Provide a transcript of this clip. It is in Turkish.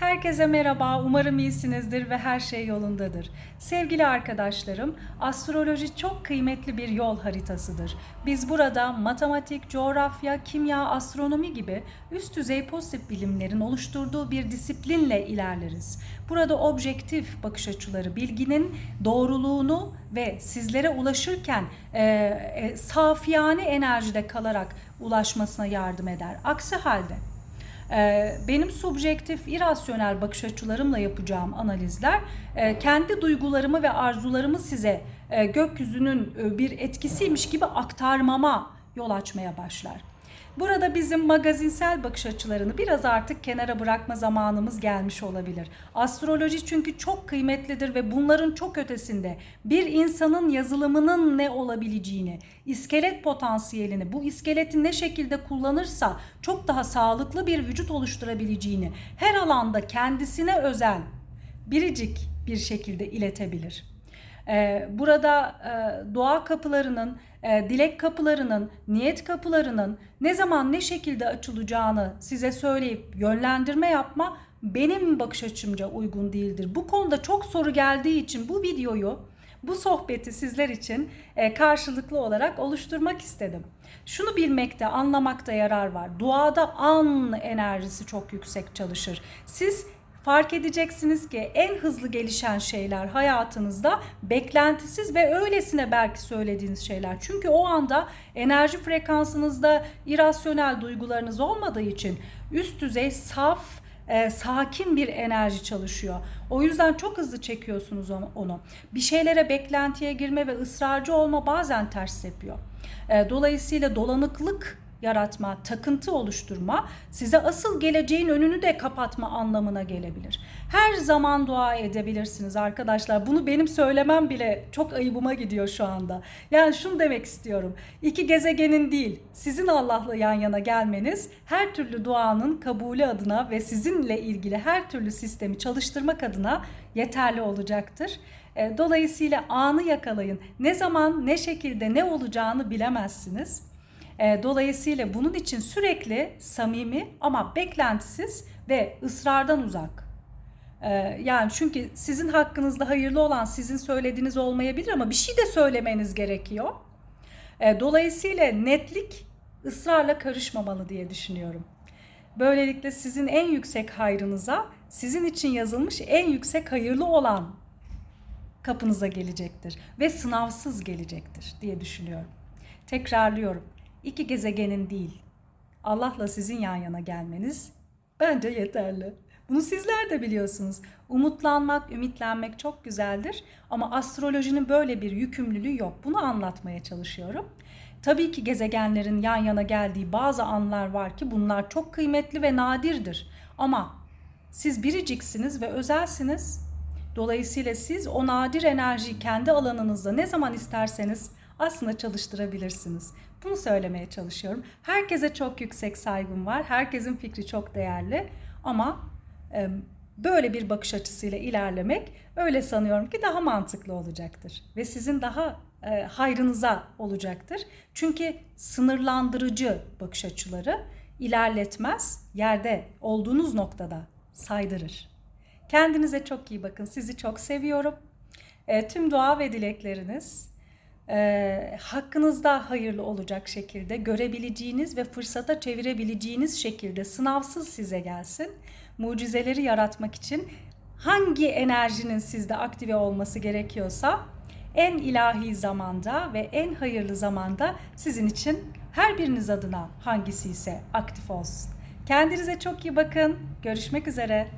Herkese merhaba, umarım iyisinizdir ve her şey yolundadır. Sevgili arkadaşlarım, astroloji çok kıymetli bir yol haritasıdır. Biz burada matematik, coğrafya, kimya, astronomi gibi üst düzey pozitif bilimlerin oluşturduğu bir disiplinle ilerleriz. Burada objektif bakış açıları, bilginin doğruluğunu ve sizlere ulaşırken e, e, safiyane enerjide kalarak ulaşmasına yardım eder. Aksi halde benim subjektif, irasyonel bakış açılarımla yapacağım analizler e, kendi duygularımı ve arzularımı size e, gökyüzünün e, bir etkisiymiş gibi aktarmama yol açmaya başlar. Burada bizim magazinsel bakış açılarını biraz artık kenara bırakma zamanımız gelmiş olabilir. Astroloji çünkü çok kıymetlidir ve bunların çok ötesinde bir insanın yazılımının ne olabileceğini, iskelet potansiyelini, bu iskeleti ne şekilde kullanırsa çok daha sağlıklı bir vücut oluşturabileceğini her alanda kendisine özel biricik bir şekilde iletebilir. Ee, Burada e, doğa kapılarının, e, dilek kapılarının, niyet kapılarının ne zaman ne şekilde açılacağını size söyleyip yönlendirme yapma benim bakış açımca uygun değildir. Bu konuda çok soru geldiği için bu videoyu, bu sohbeti sizler için e, karşılıklı olarak oluşturmak istedim. Şunu bilmekte, anlamakta yarar var. Duada an enerjisi çok yüksek çalışır. Siz fark edeceksiniz ki en hızlı gelişen şeyler hayatınızda beklentisiz ve öylesine belki söylediğiniz şeyler. Çünkü o anda enerji frekansınızda irasyonel duygularınız olmadığı için üst düzey saf e, sakin bir enerji çalışıyor. O yüzden çok hızlı çekiyorsunuz onu-. Bir şeylere beklentiye girme ve ısrarcı olma bazen ters yapıyor. E, dolayısıyla dolanıklık yaratma, takıntı oluşturma size asıl geleceğin önünü de kapatma anlamına gelebilir. Her zaman dua edebilirsiniz arkadaşlar. Bunu benim söylemem bile çok ayıbıma gidiyor şu anda. Yani şunu demek istiyorum. İki gezegenin değil, sizin Allah'la yan yana gelmeniz her türlü duanın kabulü adına ve sizinle ilgili her türlü sistemi çalıştırmak adına yeterli olacaktır. E, Dolayısıyla anı yakalayın. Ne zaman, ne şekilde, ne olacağını bilemezsiniz. E, Dolayısıyla bunun için sürekli samimi ama beklentisiz ve ısrardan uzak. E, Yani çünkü sizin hakkınızda hayırlı olan sizin söylediğiniz olmayabilir ama bir şey de söylemeniz gerekiyor. E, Dolayısıyla netlik ısrarla karışmamalı diye düşünüyorum. Böylelikle sizin en yüksek hayrınıza, sizin için yazılmış en yüksek hayırlı olan kapınıza gelecektir ve sınavsız gelecektir diye düşünüyorum. Tekrarlıyorum. İki gezegenin değil, Allah'la sizin yan yana gelmeniz bence yeterli. Bunu sizler de biliyorsunuz. Umutlanmak, ümitlenmek çok güzeldir ama astrolojinin böyle bir yükümlülüğü yok. Bunu anlatmaya çalışıyorum. Tabii ki gezegenlerin yan yana geldiği bazı anlar var ki bunlar çok kıymetli ve nadirdir. Ama siz biriciksiniz ve özelsiniz. Dolayısıyla siz o nadir enerjiyi kendi alanınızda ne zaman isterseniz aslında çalıştırabilirsiniz. Bunu söylemeye çalışıyorum. Herkese çok yüksek saygım var. Herkesin fikri çok değerli. Ama e, böyle bir bakış açısıyla ilerlemek öyle sanıyorum ki daha mantıklı olacaktır. Ve sizin daha e, hayrınıza olacaktır. Çünkü sınırlandırıcı bakış açıları ilerletmez, yerde olduğunuz noktada saydırır. Kendinize çok iyi bakın. Sizi çok seviyorum. E, tüm dua ve dilekleriniz e, hakkınızda hayırlı olacak şekilde görebileceğiniz ve fırsata çevirebileceğiniz şekilde sınavsız size gelsin. Mucizeleri yaratmak için hangi enerjinin sizde aktive olması gerekiyorsa en ilahi zamanda ve en hayırlı zamanda sizin için her biriniz adına hangisi ise aktif olsun. Kendinize çok iyi bakın. Görüşmek üzere.